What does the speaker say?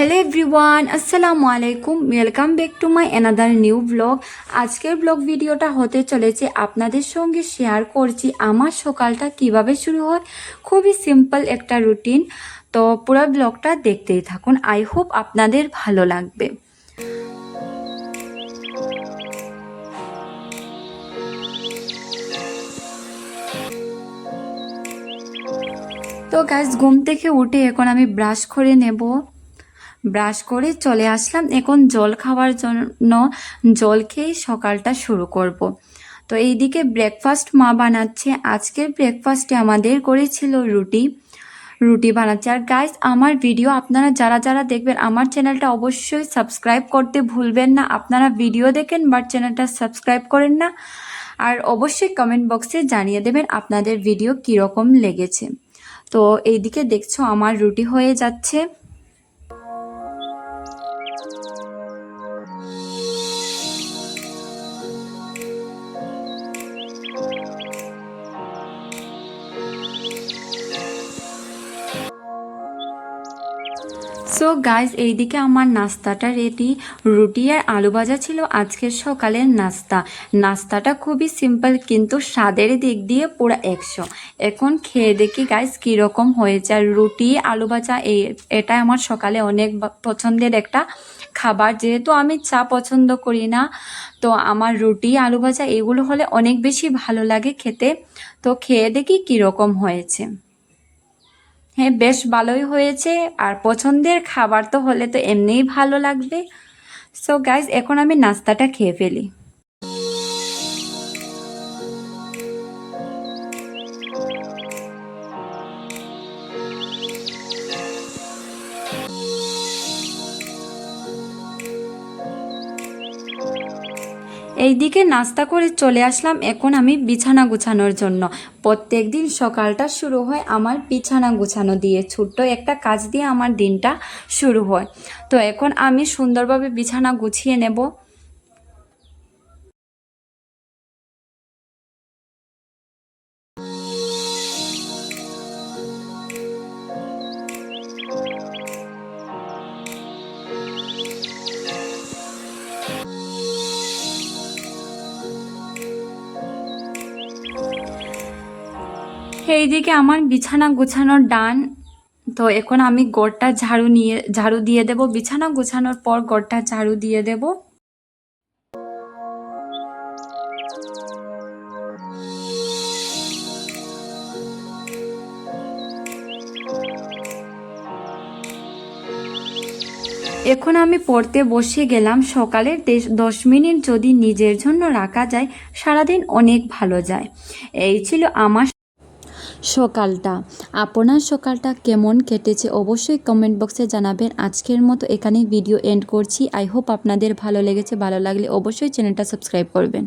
Hello everyone আসসালামু আলাইকুম welcome back to my another new blog আজকের ব্লগ ভিডিওটা হতে চলেছে আপনাদের সঙ্গে শেয়ার করছি আমার সকালটা কীভাবে শুরু হয়। খুবই সিম্পল একটা রুটিন তো পুরো ব্লগটা দেখতেই থাকুন। আই হোপ আপনাদের ভালো লাগবে। তো গাছ ঘুম থেকে উঠে এখন আমি ব্রাশ করে নেব। ব্রাশ করে চলে আসলাম। এখন জল খাওয়ার জন্য জল খেয়ে সকালটা শুরু করব। তো এইদিকে ব্রেকফাস্ট মা বানাচ্ছে। আজকের ব্রেকফাস্টে আমাদের করেছিল রুটি। রুটি বানাচ্ছে। আর গাইজ আমার ভিডিও আপনারা যারা যারা দেখবেন, আমার চ্যানেলটা অবশ্যই সাবস্ক্রাইব করতে ভুলবেন না। আপনারা ভিডিও দেখেন বাট চ্যানেলটা সাবস্ক্রাইব করেন না। আর অবশ্যই কমেন্ট বক্সে জানিয়ে দেবেন আপনাদের ভিডিও কীরকম লেগেছে। তো এইদিকে দেখছ, আমার রুটি হয়ে যাচ্ছে। সো গাইজ এইদিকে আমার নাস্তাটা রেডি রুটি আর আলু ভাজা ছিল আজকের সকালের নাস্তা। নাস্তাটা খুবই সিম্পল কিন্তু স্বাদের দিক দিয়ে পুরো একশো। এখন খেয়ে দেখি গাইজ কীরকম হয়েছে। আর রুটি, আলু ভাজা, এই এটা আমার সকালে অনেক পছন্দের একটা খাবার। যেহেতু আমি চা পছন্দ করি না, তো আমার রুটি, আলু ভাজা, এগুলো হলে অনেক বেশি ভালো লাগে খেতে। তো খেয়ে দেখি কীরকম হয়েছে। হ্যাঁ বেশ ভালোই হয়েছে। আর পছন্দের খাবার তো হলে তো এমনিই ভালো লাগবে। সো গাইজ এখন আমি নাস্তাটা খেয়ে ফেলি। এইদিকে নাস্তা করে চলে আসলাম এখন আমি বিছানা গুছানোর জন্য। প্রত্যেক দিন সকালটা শুরু হয় আমার বিছানা গুছানো দিয়ে, ছোট্ট একটা কাজ দিয়ে আমার দিনটা শুরু হয়। তো এখন আমি সুন্দরভাবে বিছানা গুছিয়ে নেব। এইদিকে আমার বিছানা গুছানোর ডান, তো এখন আমি গড়টা ঝাড়ু নিয়ে, ঝাড়ু দিয়ে দেব। বিছানা গুছানোর পর গড়টা ঝাড়ু দিয়ে দেব। এখন আমি পড়তে বসে গেলাম সকালের দশ মিনিট যদি নিজের জন্য রাখা যায়, সারাদিন অনেক ভালো যায়। এই ছিল আমার সকালটা। আপনার সকালটা কেমন কেটেছে অবশ্যই কমেন্ট বক্সে জানাবেন। আজকের মতো এখানে ভিডিও এন্ড করছি। আই হোপ আপনাদের ভালো লেগেছে, ভালো লাগলে অবশ্যই চ্যানেলটা সাবস্ক্রাইব করবেন।